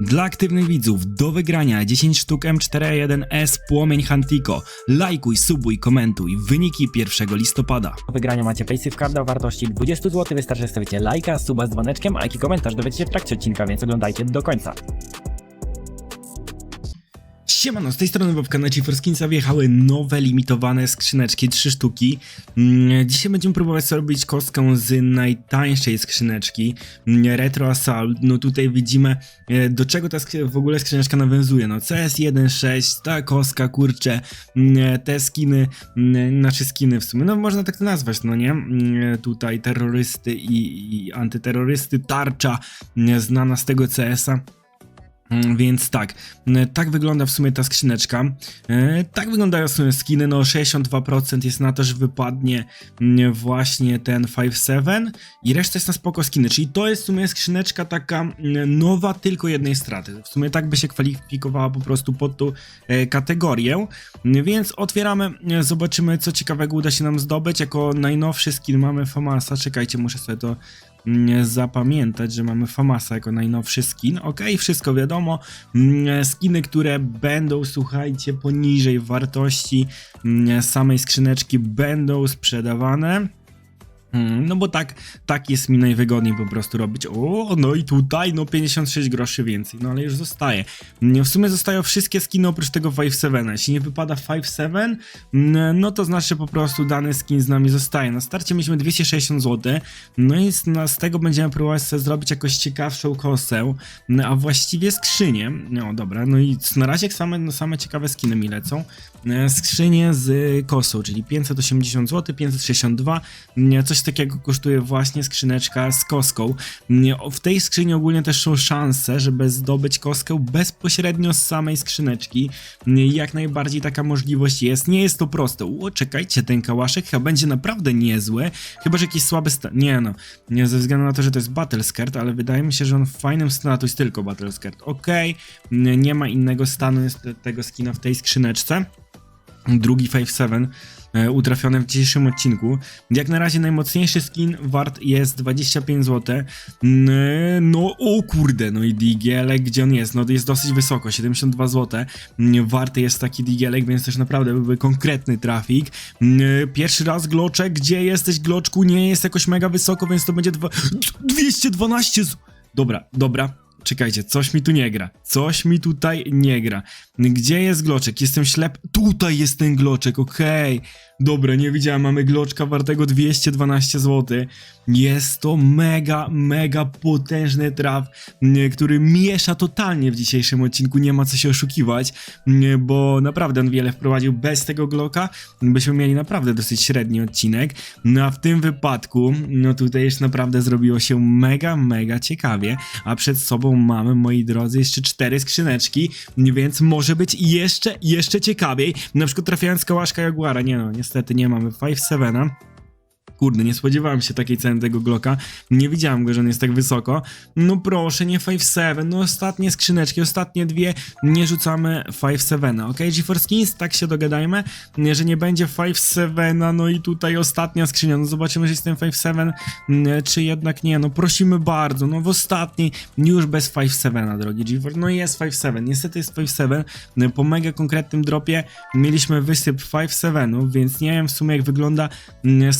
Dla aktywnych widzów do wygrania 10 sztuk M4A1S Płomień Hantiko. Lajkuj, subuj, komentuj. Wyniki 1 listopada. Do wygrania macie Card o wartości 20 zł. Wystarczy stawicie lajka, suba z dzwoneczkiem, a jaki komentarz dowiecie się w trakcie odcinka, więc oglądajcie do końca. Siemano, z tej strony Bobka na GeForce wjechały nowe limitowane skrzyneczki, 3 sztuki. Mm, Dzisiaj będziemy próbować sobie robić kostkę z najtańszej skrzyneczki, mm, Retro Assault. No tutaj widzimy e, do czego ta w ogóle skrzyneczka nawiązuje. No CS1.6, ta kostka, kurcze, mm, te skiny, mm, znaczy skiny w sumie, no można tak to nazwać, no nie? Mm, Tutaj terrorysty i, i antyterrorysty, tarcza znana z tego CS-a. Mm, Więc tak, tak wygląda w sumie ta skrzyneczka. E, Tak wyglądają w sumie skiny, no 62% jest na to, że wypadnie właśnie ten 5.7 i reszta jest na spoko skiny, czyli to jest w sumie skrzyneczka taka nowa tylko jednej straty. W sumie tak by się kwalifikowała po prostu pod tą e, kategorię, więc otwieramy, zobaczymy co ciekawego uda się nam zdobyć. Jako najnowszy skin mamy Famasa, czekajcie, muszę sobie to zapamiętać, że mamy Famasa jako najnowszy skin. Ok, wszystko wiadomo. Mm, Skiny, które będą, słuchajcie, poniżej wartości mm, samej skrzyneczki, będą sprzedawane. Mm, No bo tak, tak jest mi najwygodniej po prostu robić. O, no i tutaj, no 56 groszy więcej, no ale już zostaje. W sumie zostają wszystkie skiny oprócz tego 5.7. Jeśli nie wypada 5.7, mm, no to znaczy po prostu dany skin z nami zostaje. Na starcie mieliśmy 260 zł, no i z, z tego będziemy próbować sobie zrobić jakoś ciekawszą kosę, a właściwie skrzynię. No dobra, no i na razie same, no, same ciekawe skiny mi lecą. E, Skrzynię z kosą, czyli 580 zł, 562, nie, coś takiego kosztuje właśnie skrzyneczka z koską. W tej skrzyni ogólnie też są szanse, żeby zdobyć koskę bezpośrednio z samej skrzyneczki. Jak najbardziej taka możliwość jest. Nie jest to proste. O, czekajcie, ten kałaszek chyba będzie naprawdę niezły. Chyba, że jakiś słaby stan. Nie no, nie ze względu na to, że to jest Battle Skirt, ale wydaje mi się, że on w fajnym stanie to jest tylko Battle Skirt. Okej, nie- nie ma innego stanu tego skina w tej skrzyneczce drugi 5-7 e, utrafiony w dzisiejszym odcinku. Jak na razie najmocniejszy skin wart jest 25 zł. No o kurde, no i digielek, gdzie on jest? No jest dosyć wysoko, 72 zł. Warty jest taki digielek, więc też naprawdę byłby konkretny trafik. Pierwszy raz gloczek, gdzie jesteś gloczku? Nie jest jakoś mega wysoko, więc to będzie dwa... 212 z... Dobra, dobra, Czekajcie, coś mi tu nie gra. Coś mi tutaj nie gra. Gdzie jest gloczek? Jestem ślep. Tutaj jest ten gloczek, okej. Dobra, nie widziałem, mamy gloczka wartego 212 zł. Jest to mega, mega potężny traf, który miesza totalnie w dzisiejszym odcinku. Nie ma co się oszukiwać, bo naprawdę on wiele wprowadził bez tego gloka. Byśmy mieli naprawdę dosyć średni odcinek. No a w tym wypadku, no tutaj już naprawdę zrobiło się mega, mega ciekawie. A przed sobą mamy, moi drodzy, jeszcze cztery skrzyneczki, więc może być jeszcze, jeszcze ciekawiej. Na przykład trafiając kałaszka Jaguara. Nie no, niestety nie mamy 5-7. Kurde, nie spodziewałem się takiej ceny tego Glocka. Nie widziałem go, że on jest tak wysoko. No proszę, nie 5.7. No ostatnie skrzyneczki, ostatnie dwie. Nie rzucamy 5.7. Ok, GeForce Skins, tak się dogadajmy, że nie będzie 5.7. No i tutaj ostatnia skrzynia. No zobaczymy, że jest ten 5.7, mm, czy jednak nie. No prosimy bardzo. No w ostatniej, już bez 5.7, drogi GeForce. No jest 5.7. Niestety jest 5.7. Po mega konkretnym dropie mieliśmy wysyp 5.7, więc nie wiem w sumie jak wygląda mm,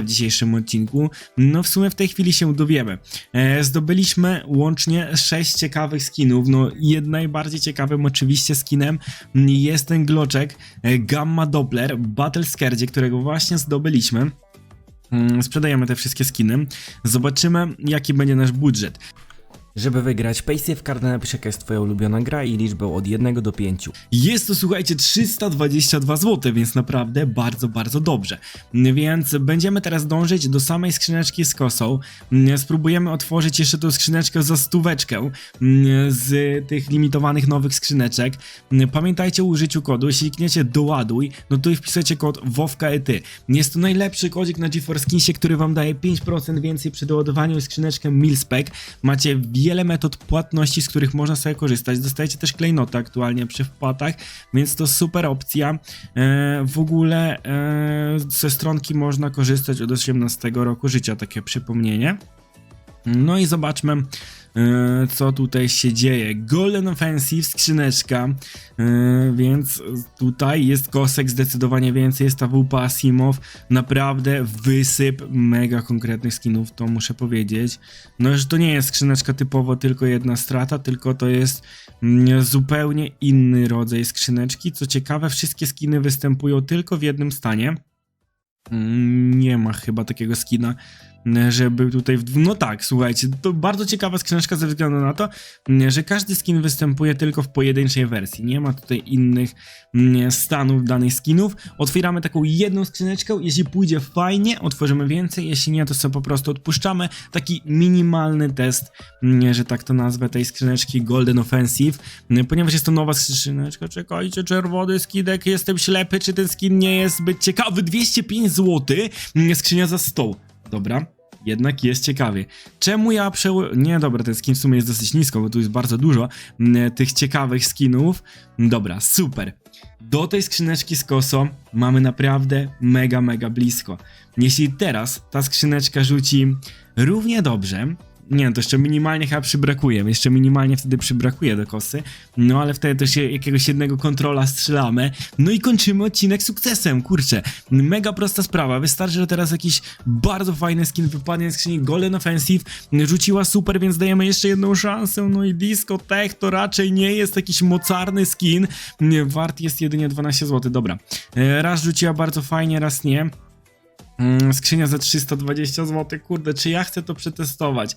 w dzisiejszym odcinku. No w sumie w tej chwili się dowiemy. E, zdobyliśmy łącznie 6 ciekawych skinów. No jed najbardziej ciekawym oczywiście skinem jest ten gloczek e, Gamma Doppler Battle Scardzie, którego właśnie zdobyliśmy. Mm, Sprzedajemy te wszystkie skiny. Zobaczymy, jaki będzie nasz budżet. Żeby wygrać Paysafe Card napisz jaka jest twoja ulubiona gra i liczbę od 1 do 5. Jest to, słuchajcie, 322 zł, więc naprawdę bardzo, bardzo dobrze. Więc będziemy teraz dążyć do samej skrzyneczki z kosą. Spróbujemy otworzyć jeszcze tą skrzyneczkę za stóweczkę z tych limitowanych nowych skrzyneczek. Pamiętajcie o użyciu kodu, jeśli klikniecie doładuj, no to wpisujecie kod WOWKETY. Jest to najlepszy kodzik na GeForce Skinsie, który wam daje 5% więcej przy doładowaniu skrzyneczkę Milspec. Macie wiele metod płatności, z których można sobie korzystać. Dostajecie też klejnoty aktualnie przy wpłatach, więc to super opcja. E, w ogóle e, ze stronki można korzystać od 18 roku życia, takie przypomnienie. No i zobaczmy, co tutaj się dzieje. Golden Offensive, skrzyneczka, e, więc tutaj jest kosek zdecydowanie więcej, jest ta WP Asimow, naprawdę wysyp mega konkretnych skinów, to muszę powiedzieć. No, że to nie jest skrzyneczka typowo tylko jedna strata, tylko to jest mm, zupełnie inny rodzaj skrzyneczki. Co ciekawe, wszystkie skiny występują tylko w jednym stanie. Mm, Nie ma chyba takiego skina, żeby tutaj. W... No tak, słuchajcie, to bardzo ciekawa skrzyneczka ze względu na to, mm, że każdy skin występuje tylko w pojedynczej wersji. Nie ma tutaj innych mm, stanów danych skinów. Otwieramy taką jedną skrzyneczkę. Jeśli pójdzie fajnie, otworzymy więcej. Jeśli nie, to sobie po prostu odpuszczamy. Taki minimalny test, mm, że tak to nazwę, tej skrzyneczki Golden Offensive. Ponieważ jest to nowa skrzyneczka, czekajcie, czerwony skinek, jestem ślepy, czy ten skin nie jest zbyt ciekawy. 205 zł, skrzynia za 100. Dobra. Jednak jest ciekawie. Czemu ja przeło... Nie, dobra, ten skin w sumie jest dosyć nisko, bo tu jest bardzo dużo mm, tych ciekawych skinów. Dobra, super. Do tej skrzyneczki z koso mamy naprawdę mega, mega blisko. Jeśli teraz ta skrzyneczka rzuci równie dobrze, nie, to jeszcze minimalnie chyba przybrakuje, jeszcze minimalnie wtedy przybrakuje do kosy, no ale wtedy też jakiegoś jednego kontrola strzelamy, no i kończymy odcinek sukcesem, kurczę, mega prosta sprawa, wystarczy, że teraz jakiś bardzo fajny skin wypadnie z skrzyni Golden Offensive, rzuciła super, więc dajemy jeszcze jedną szansę, no i Disco Tech to raczej nie jest jakiś mocarny skin, wart jest jedynie 12 zł, dobra, E, raz rzuciła bardzo fajnie, raz nie, Skrzynia za 320 zł, kurde, czy ja chcę to przetestować?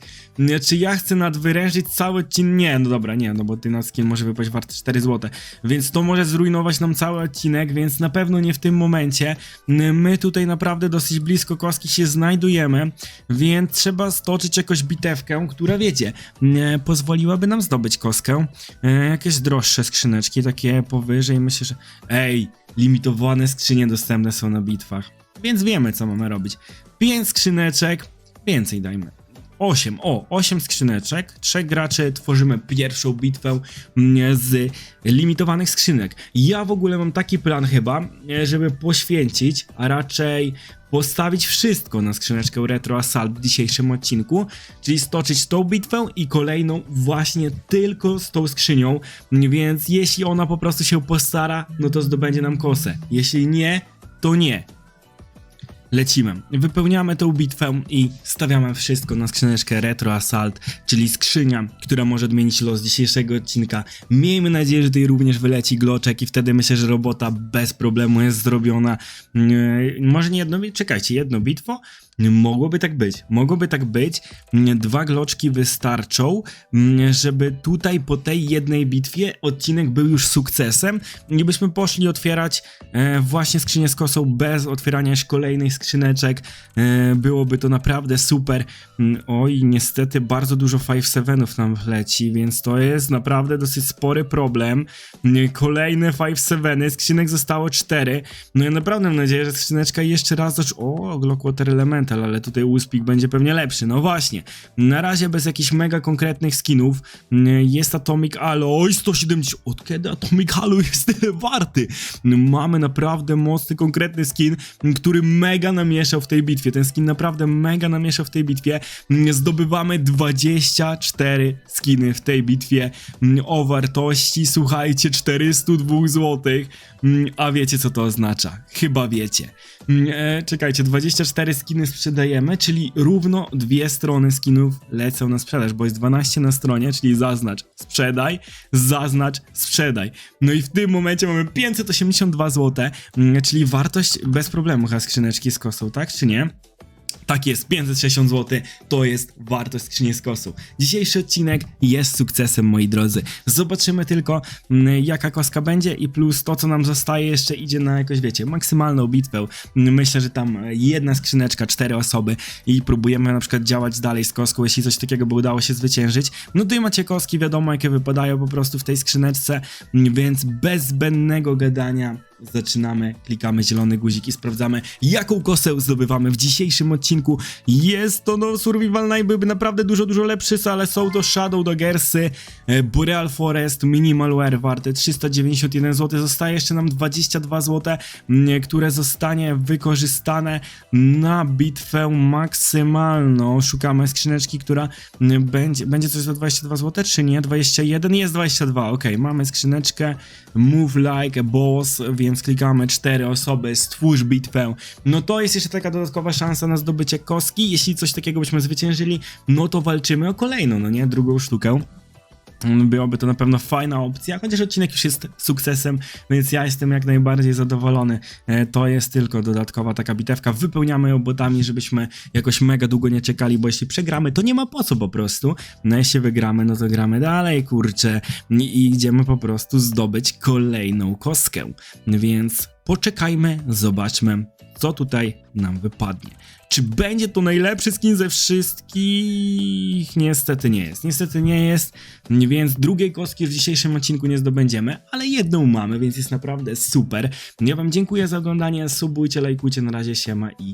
Czy ja chcę nadwyrężyć cały odcinek? Nie, no dobra, nie, no bo ty na skin może wypaść wart 4 zł, więc to może zrujnować nam cały odcinek, więc na pewno nie w tym momencie. Mm, My tutaj naprawdę dosyć blisko kostki się znajdujemy, więc trzeba stoczyć jakąś bitewkę, która wiecie, mm, pozwoliłaby nam zdobyć kostkę. E, Jakieś droższe skrzyneczki, takie powyżej, myślę, że... Ej, limitowane skrzynie dostępne są na bitwach. Więc wiemy, co mamy robić. 5 skrzyneczek, więcej dajmy. 8, o, 8 skrzyneczek, trzech graczy, tworzymy pierwszą bitwę mm, z limitowanych skrzynek. Ja w ogóle mam taki plan chyba, e, żeby poświęcić, a raczej postawić wszystko na skrzyneczkę Retro Assault w dzisiejszym odcinku, czyli stoczyć tą bitwę i kolejną właśnie tylko z tą skrzynią, więc jeśli ona po prostu się postara, no to zdobędzie nam kosę. Jeśli nie, to nie. Lecimy. Wypełniamy tą bitwę i stawiamy wszystko na skrzyneczkę Retro Assault, czyli skrzynia, która może odmienić los dzisiejszego odcinka. Miejmy nadzieję, że tutaj również wyleci gloczek i wtedy myślę, że robota bez problemu jest zrobiona. Yy, może nie jedno, czekajcie, jedno bitwo? Mogłoby tak być, mogłoby tak być. Mm, Dwa gloczki wystarczą, mm, żeby tutaj po tej jednej bitwie odcinek był już sukcesem i byśmy poszli otwierać e, właśnie skrzynię z kosą bez otwierania jeszcze kolejnych skrzyneczek. E, byłoby to naprawdę super. Mm, Oj, niestety bardzo dużo 5-7ów nam leci, więc to jest naprawdę dosyć spory problem. Mm, Kolejne 5-7, skrzynek zostało 4. No ja naprawdę mam nadzieję, że skrzyneczka jeszcze raz. O, Glock Water Elemental, ale tutaj Uspik będzie pewnie lepszy. No właśnie, na razie bez jakichś mega konkretnych skinów. Mm, Jest Atomic Halo, oj 170, od kiedy Atomic Halo jest tyle warty? Mamy naprawdę mocny, konkretny skin, który mega namieszał w tej bitwie. Ten skin naprawdę mega namieszał w tej bitwie. Mm, Zdobywamy 24 skiny w tej bitwie mm, o wartości, słuchajcie, 402 zł. A wiecie co to oznacza? Chyba wiecie. E, czekajcie, 24 skiny sprzedajemy, czyli równo dwie strony skinów lecą na sprzedaż, bo jest 12 na stronie, czyli zaznacz sprzedaj, zaznacz sprzedaj. No i w tym momencie mamy 582 zł, mm, czyli wartość bez problemu chyba skrzyneczki z kosą, tak czy nie? Tak jest, 560 zł to jest wartość skrzyni z kosu. Dzisiejszy odcinek jest sukcesem, moi drodzy. Zobaczymy tylko, mm, jaka koska będzie i plus to, co nam zostaje, jeszcze idzie na jakoś, wiecie, maksymalną bitwę. Myślę, że tam e, jedna skrzyneczka, cztery osoby i próbujemy na przykład działać dalej z koską, jeśli coś takiego by udało się zwyciężyć. No tutaj macie koski, wiadomo, jakie wypadają po prostu w tej skrzyneczce, więc bez zbędnego gadania zaczynamy, klikamy zielony guzik i sprawdzamy, jaką kosę zdobywamy w dzisiejszym odcinku. Jest to no Survival Night, byłby naprawdę dużo, dużo lepszy, ale są to Shadow Doggersy, e, Boreal Forest, Minimalware warte 391 zł, zostaje jeszcze nam 22 zł, które zostanie wykorzystane na bitwę maksymalną. Szukamy skrzyneczki, która będzie, będzie coś za 22 zł, czy nie? 21? Jest 22, ok, mamy skrzyneczkę Move Like Boss, więc klikamy 4 osoby, stwórz bitwę. No to jest jeszcze taka dodatkowa szansa na zdobycie kostki. Jeśli coś takiego byśmy zwyciężyli, no to walczymy o kolejną, no nie? Drugą sztukę. Byłoby to na pewno fajna opcja, chociaż odcinek już jest sukcesem, więc ja jestem jak najbardziej zadowolony. E, To jest tylko dodatkowa taka bitewka. Wypełniamy ją botami, żebyśmy jakoś mega długo nie czekali, bo jeśli przegramy, to nie ma po co po prostu. No jeśli wygramy, no to gramy dalej, kurczę. I idziemy po prostu zdobyć kolejną kostkę. Więc poczekajmy, zobaczmy, co tutaj nam wypadnie. Czy będzie to najlepszy skin ze wszystkich? Niestety nie jest. Niestety nie jest, więc drugiej kostki w dzisiejszym odcinku nie zdobędziemy, ale jedną mamy, więc jest naprawdę super. Ja wam dziękuję za oglądanie, subujcie, lajkujcie, na razie siema i